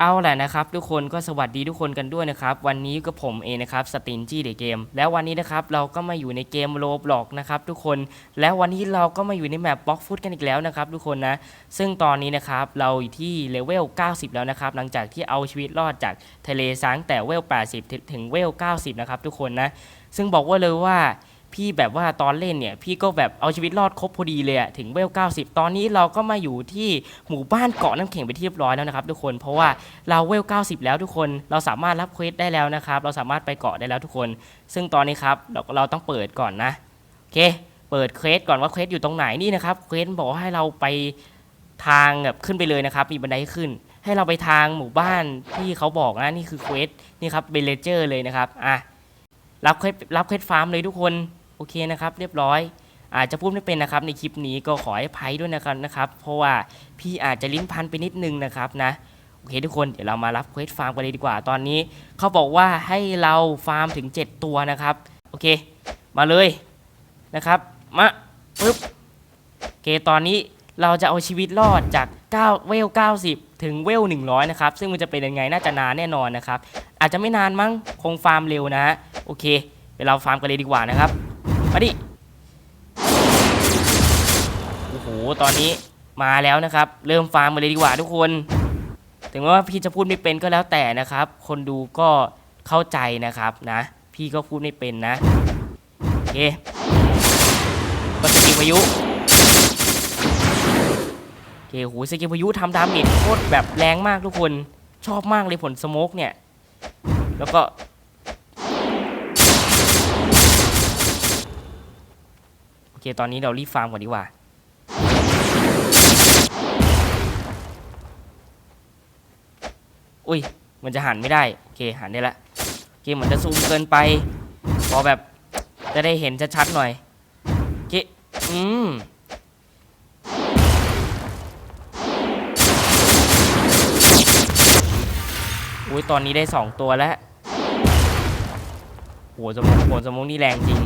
เอาแหละนะครับทุกคนก็สวัสดีทุกคนกันด้วยนะครับวันนี้ก็ผมเองนะครับสตินจี้เดเกม แล้ววันนี้นะครับเราก็มาอยู่ในเกมโลบล็อกนะครับทุกคนแล้ววันนี้เราก็มาอยู่ในแมปบล็อกฟุตกันอีกแล้วนะครับทุกคนนะซึ่งตอนนี้นะครับเราอยู่ที่เลเวล 90 แล้วนะครับหลังจากที่เอาชีวิตรอดจากทะเลซ้างแต่เวล 80 ถึงถึงเวล 90 นะครับทุกคนนะซึ่งบอกว่าเลยว่า พี่แบบว่าตอนเล่นเนี่ยพี่ก็แบบเอาชีวิตรอดครบพอดีเลยอะถึงเวล 90 ตอนนี้เราก็มาอยู่ที่หมู่บ้านเกาะน้ำแข็งไปที่เรียบร้อยแล้วนะครับทุกคนเพราะว่าเราเวล 90 แล้วทุกคนเราสามารถรับเควสได้แล้วนะครับเราสามารถไปเกาะได้แล้วทุกคน ซึ่งตอนนี้ครับเราเราต้องเปิดก่อนนะโอเค เปิดเควสก่อนว่าเควสอยู่ตรงไหนนี่นะครับเควสบอกว่าให้เราไปทางแบบขึ้นไปเลยนะครับมีบันไดขึ้น ให้เราไปทางหมู่บ้านที่เขาบอกนะนี่คือเควสนี่ครับเบลเจอร์เลยนะครับอะรับเควสรับเควสฟาร์มเลยทุกคน โอเคนะครับ เรียบร้อย อาจจะพูดไม่เป็นนะครับ ในคลิปนี้ก็ขอให้ภัยด้วยนะครับนะครับ เพราะว่าพี่อาจจะลิ้นพันไปนิดนึงนะครับนะโอเคทุกคนเดี๋ยวเรามารับเควสฟาร์มกันเลยดีกว่าตอนนี้ เขาบอกว่าให้เราฟาร์มถึง 7 ตัวนะครับ โอเค มาเลยนะครับ มาปึ๊บโอเคตอนนี้เราจะเอาชีวิตรอดจาก9เวล 90 ถึงเวล 100 นะครับ ซึ่งมันจะเป็นยังไงน่าจะนานแน่นอนนะครับ อาจจะไม่นานมั้งคงฟาร์มเร็วนะฮะโอเคเดี๋ยวเราฟาร์มกันเลยดีกว่านะครับ มาดิ โอ้โห ตอนนี้มาแล้วนะครับ เริ่มฟาร์มกันเลยดีกว่าทุกคน ถึงว่าพี่จะพูดไม่เป็นก็แล้วแต่นะครับ คนดูก็เข้าใจนะครับนะ พี่ก็พูดไม่เป็นนะโอเคก็สกิลพายุโอเคโหสกิลพายุทำดาเมจโคตรแบบแรงมากทุกคน ชอบมากเลยผลสโมกเนี่ย แล้วก็ โอ เคตอนนี้เรารีบฟาร์มก่อนดีกว่า อุ้ย มันจะหันไม่ได้ โอเคหันได้ละโอเคเหมือนจะซูมเกินไป พอแบบจะได้เห็นชัดๆหน่อยโอเคอืมอุ้ยตอนนี้ได้2ตัวแล้วโหสมองโหสมองนี่แรงจริง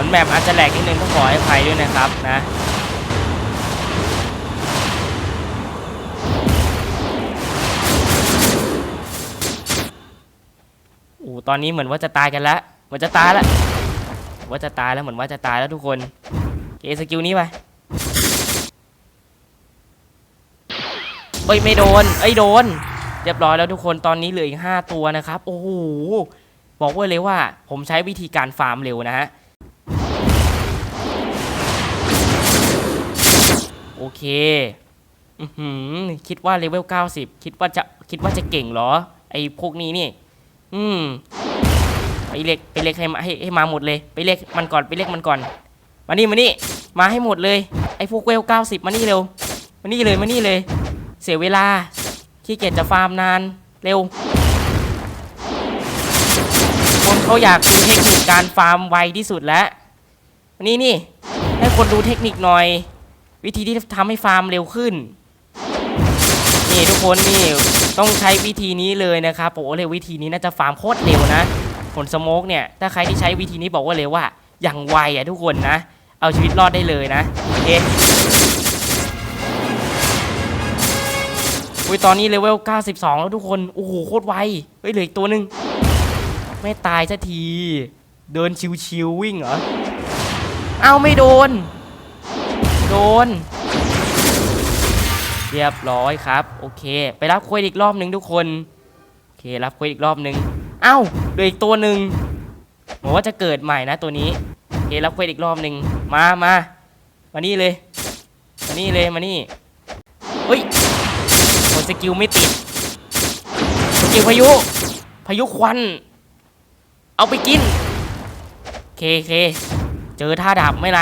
มือนแบบอาจจะแหลกนิดนึงต้องขอให้ภัยด้วยนะครับนะโอ้ตอนนี้เหมือนว่าจะตายกันแล้วเหมือนจะตายแล้วว่าจะตายแล้วเหมือนว่าจะตายแล้วทุกคนเกสกิลนี้ไปเอ้ยไม่โดนเอ้ยโดนเรียบร้อยแล้วทุกคนตอนนี้เหลืออีกห้าตัวนะครับ โอ้โหบอกไว้เลยว่าผมใช้วิธีการฟาร์มเร็วนะฮะ เคอือหือคิดว่าเลเวล90 คิดว่าจะคิดว่าจะเก่งเหรอ ไอ้พวกนี้นี่ อืมไปเรียกไปเรียกให้มาให้ให้มาหมดเลย ไปเรียกมันก่อนไปเรียกมันก่อน มานี่มานี่ มาให้หมดเลย ไอ้พวกเวล90 มานี่เร็ว มานี่เลยมานี่เลย เสียเวลาขี้เกียจจะฟาร์มนานเร็ว คนเขาอยากดูเทคนิคการฟาร์มไวที่สุดแล้วนี่นี่ให้คนดูเทคนิคหน่อย วิธีที่ทำให้ฟาร์มเร็วขึ้น นี่ทุกคนนี่ต้องใช้วิธีนี้เลยนะครับโอ้เลยวิธีนี้น่าจะฟาร์มโคตรเร็วนะผลสโมกเนี่ยถ้าใครที่ใช้วิธีนี้บอกว่าเลยว่าอย่างไวอะทุกคนนะ เอาชีวิตรอดได้เลยนะโอเคอุ้ยตอนนี้เลเวล 92 แล้วทุกคน โอ้โห โคตรไว เฮ้ย เหลืออีกตัวหนึ่งไม่ตายสักที เดินชิวๆวิ่งเหรอ เอาไม่โดน โดน เรียบร้อยครับ โอเค ไปรับควสอีกรอบหนึ่งทุกคน โอเครับควสอีกรอบหนึ่งเอ้าเหลืออีกตัวหนึ่งบอกว่าจะเกิดใหม่นะตัวนี้โอเครับควสอีกรอบหนึ่งมามามานี่เลยมานี่เลยมานี่เฮ้ยโหสกิลไม่ติดสกิลพายุ พายุควัน เอาไปกินโอเคโอเคเจอท่าดาบไม่ไร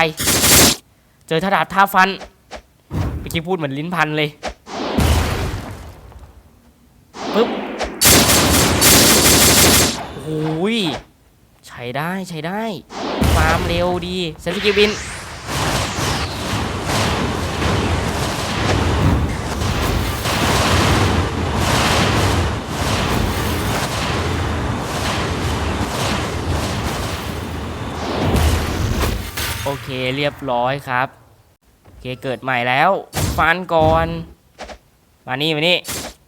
เจอท่าดาบท่าฟันเมื่อกี้พูดเหมือนลิ้นพันเลยปึ๊บโอ้ยใช้ได้ใช้ได้ความเร็วดีเซนสกิบิน เรียบร้อยครับ โอเคเกิดใหม่แล้ว ฟันก่อน มานี่มานี่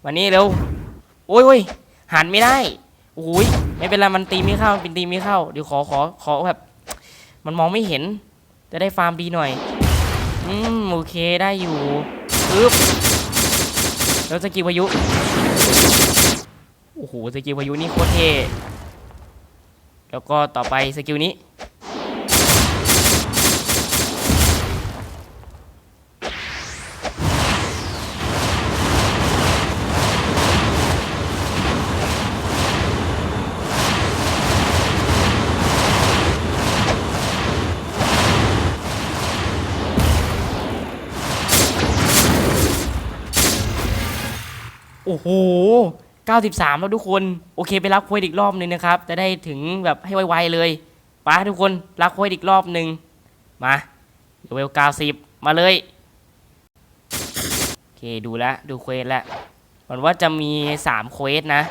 มานี่เร็ว โอ้ยโอ้ยหันไม่ได้ โอ้ยไม่เป็นไรมันตีไม่เข้ามันเป็นตีไม่เข้า เดี๋ยวขอขอขอแบบ มันมองไม่เห็น จะได้ฟาร์มดีหน่อย อืมโอเคได้อยู่ปึ๊บแล้วสกิลพายุ โอ้โหสกิลพายุนี่โคตรเท่แล้วก็ต่อไปสกิลนี้ โอ้โห 93 แล้วทุกคน โอเคไปรับโค้ดอีกรอบหนึงนะครับ จะได้ถึงแบบให้ไวๆเลยไปทุกคนรับโค้ดอีกรอบหนึ่งมาเลเวล90 มาเลย โอเคดูแลวดูเควสแล้วมันว่าจะมี 3 เควสนะ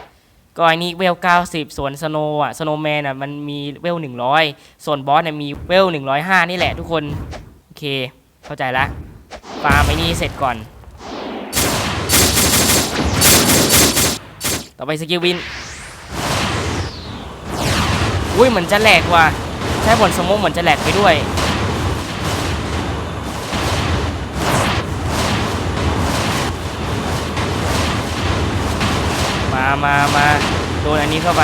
ก็อันนี้เวล 90 ส่วนสโนอะสโนแมนอะมันมีเวล 100 ส่วนบอสเนี่ยมีเวล 105 นี่แหละทุกคน โอเค เข้าใจละฟาร์มไอ้นี่เสร็จก่อน ต่อไปสกิลวิน อุ้ยเหมือนจะแหลกว่ะ ใช้บนสมองเหมือนจะแหลกไปด้วย มามามาโดนอันนี้เข้าไป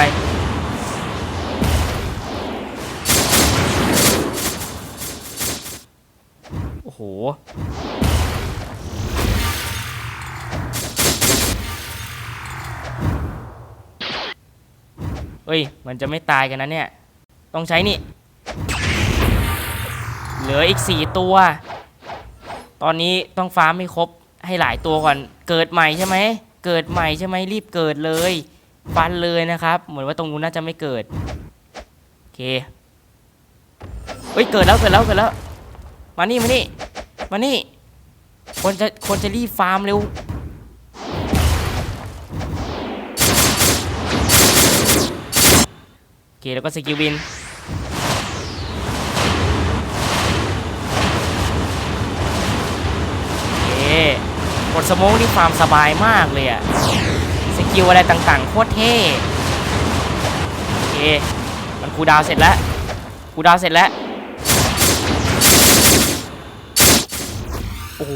โอ้โห เอ้ยมันจะไม่ตายกันนะเนี่ย ต้องใช้นี่ เหลืออีกสี่ตัว ตอนนี้ต้องฟาร์มให้ครบให้หลายตัวก่อน เกิดใหม่ใช่ไหม เกิดใหม่ใช่ไหมรีบเกิดเลย ฟันเลยนะครับ เหมือนว่าตรงนู้นน่าจะไม่เกิด โอเค เฮ้ย เกิดแล้ว เกิดแล้ว เกิดแล้ว มานี่ มานี่ มานี่ คนจะ คนจะรีบฟาร์มเร็ว โอ เคแล้วก็สกิลวินโอเคกดสโมกนี่ฟามสบายมากเลยอะสกิลอะไรต่างๆ โคตรเท่โอเคมันคูดาวเสร็จแล้วคูดาวเสร็จแล้ว โอ้โห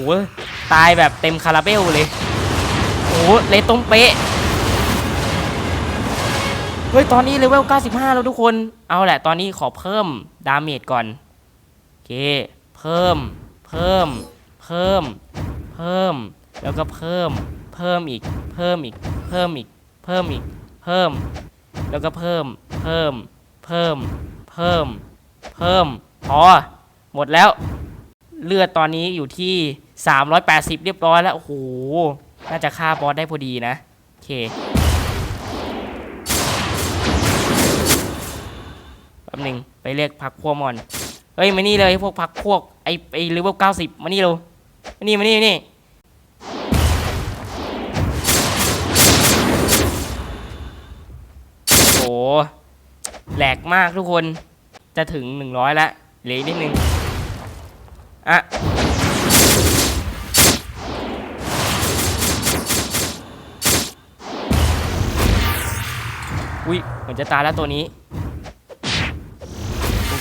ตายแบบเต็มคาราเบลเลย โอ้โห เลยตรงเป๊ะ ฮ้ย ตอนนี้เลเวล 95 แล้วทุกคน เอาแหละ ตอนนี้ขอเพิ่มดาเมจก่อน โอเค เพิ่ม เพิ่ม เพิ่ม เพิ่ม แล้วก็เพิ่ม เพิ่มอีก เพิ่มอีก เพิ่มอีก เพิ่มอีก เพิ่ม แล้วก็เพิ่ม เพิ่ม เพิ่ม เพิ่ม เพิ่ม พอ หมดแล้ว เลือดตอนนี้อยู่ที่ 380 เรียบร้อยแล้ว โอ้โห น่าจะฆ่าบอสได้พอดีนะ โอเค ป๊บนึงไปเรียกพักพวกมอนเฮ้ยมานี่เลยพวกพักพวกไอไอเลเวลเก้าสิบมานี่เร็วมานี่มานี่มานี่โอ้โหแหลกมากทุกคนจะถึงหนึ่งร้อยละเหลืออีกนิดนึงอะอุ้ยเหมือนจะตายแล้วตัวนี้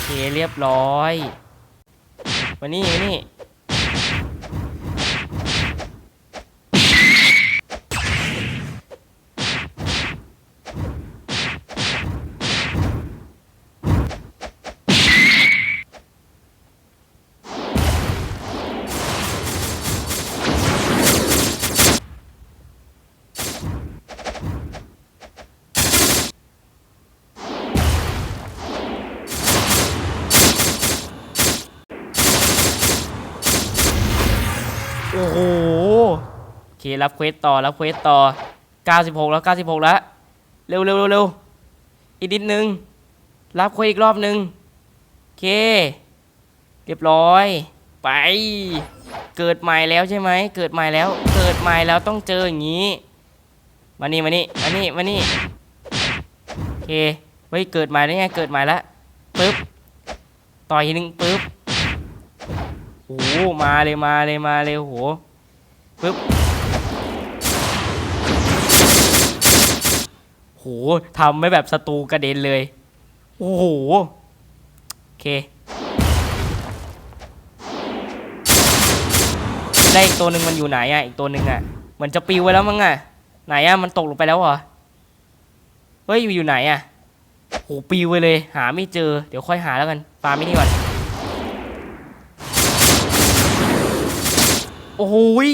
เคเรียบร้อย มานี่มานี่ โอ้โห โอเครับเควสต่อรับเควสต่อ 96 แล้ว 96 แล้ว เร็วเร็วเร็วเร็วอีกนิดนึง รับเควสอีกรอบนึงโอเค เรียบร้อย ไป เกิดใหม่แล้วใช่ไหม เกิดใหม่แล้ว เกิดใหม่แล้วต้องเจออย่างนี้ มานี่มานี่มานี่มานี่โอเคเฮ้ยเกิดใหม่แล้วไง เกิดใหม่แล้วปึ๊บ ต่อยทีนึงปึ๊บโอ้มาเลยมาเลยมาเลยโอ้โหปึ๊บ หทำไม่แบบศัตรูกระเด็นเลย โอ้โห โอเค ได้อีกตัวหนึ่งมันอยู่ไหนอะ อีกตัวหนึ่งอะมันจะปิวไปแล้วมั้งอะ ไหนอะ มันตกลงไปแล้วเหรอ เฮ้ย อยู่ไหนอะโหปิวไปเลย หาไม่เจอ เดี๋ยวค่อยหาแล้วกันฟาไม่นี่ก่อน โอ้ย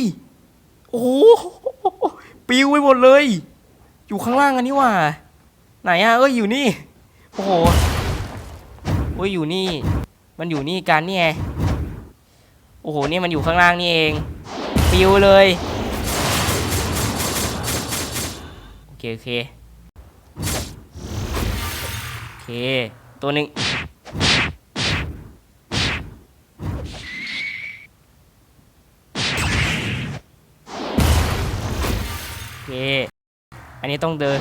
โอ้ปิวไปหมดเลย อยู่ข้างล่างอันนี้ว่ะไหนอะเอ้ยอยู่นี่ โอ้โหโอ้ยอยู่นี่ มันอยู่นี่กันนี่ไง โอ้โห นี่มันอยู่ข้างล่างนี่เองปิวเลย โอเคโอเค โอเค ตัวหนึ่งโอเค อันนี้ต้องเดิน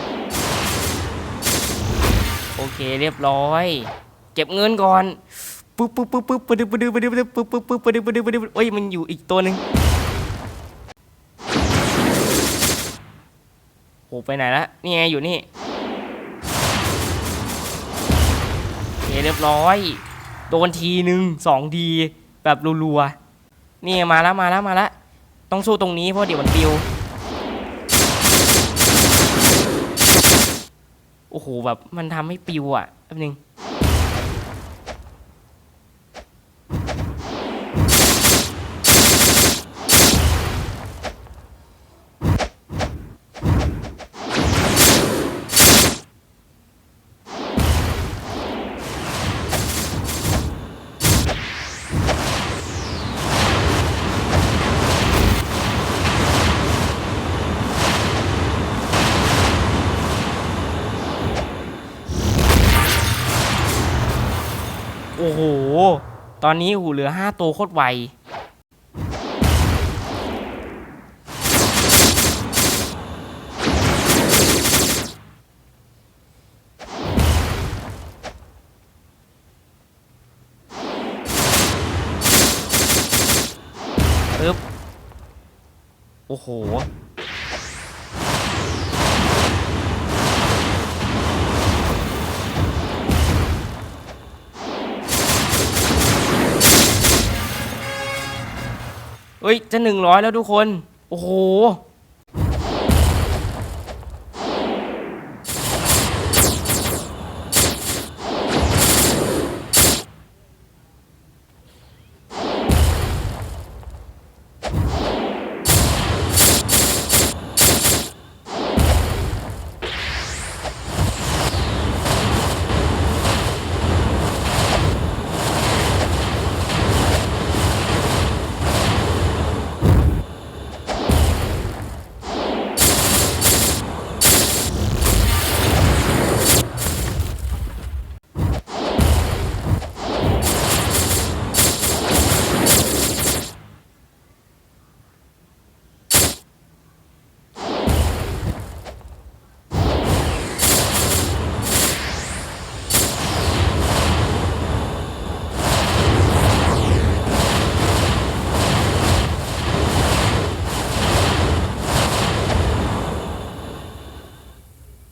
โอเคเรียบร้อย เก็บเงินก่อนปึ๊บปึ๊บปึ๊บปึ๊บปึ๊บปึ๊บปึ๊บปึ๊บปึ๊บปึ๊บปึ๊บปึ๊บปึ๊บปึ๊บปึ๊บปึ๊บเอ้ยมันอยู่อีกตัวหนึ่งโหไปไหนละนี่ไงอยู่นี่โอเคเรียบร้อย โดนทีหนึ่งสองทีแบบรัวๆนี่ไงมาแล้วมาแล้วมาแล้วต้องสู้ตรงนี้เพราะเดี๋ยวมันปิว อ้โหแบบมันทำให้ปิวอะแป๊บนึง ตอนนี้หูเหลือห้าตัวโคตรไว ปึ๊บ โอ้โห เฮ้ยจะหนึ่งร้อยแล้วทุกคน โอ้โห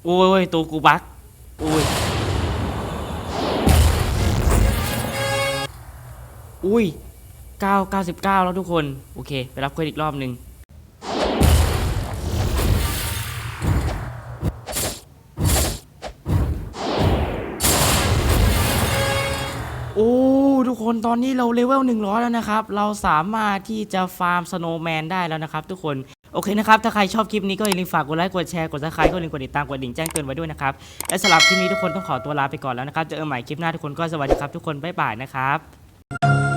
อ้ยตัวกูบักโอ้ยอุ้ย9 99 แล้วทุกคน โอเค ไปรับเควสอีกรอบหนึ่งโอ้ ทุกคนตอนนี้เราเลเวล100 แล้วนะครับ เราสามารถที่จะฟาร์มสโนว์แมนได้แล้วนะครับทุกคนโอเคนะครับ ถ้าใครชอบคลิปนี้ก็อย่าลืมฝากกดไลค์ กดแชร์ กดซับสไครต์ก็อย่าลืมกดติดตาม กดดิ่งแจ้งเตือนไว้ด้วยนะครับ และสำหรับคลิปนี้ทุกคนต้องขอตัวลาไปก่อนแล้วนะครับ เจอกันใหม่คลิปหน้าทุกคนก็สวัสดีครับทุกคน บ๊ายบายนะครับ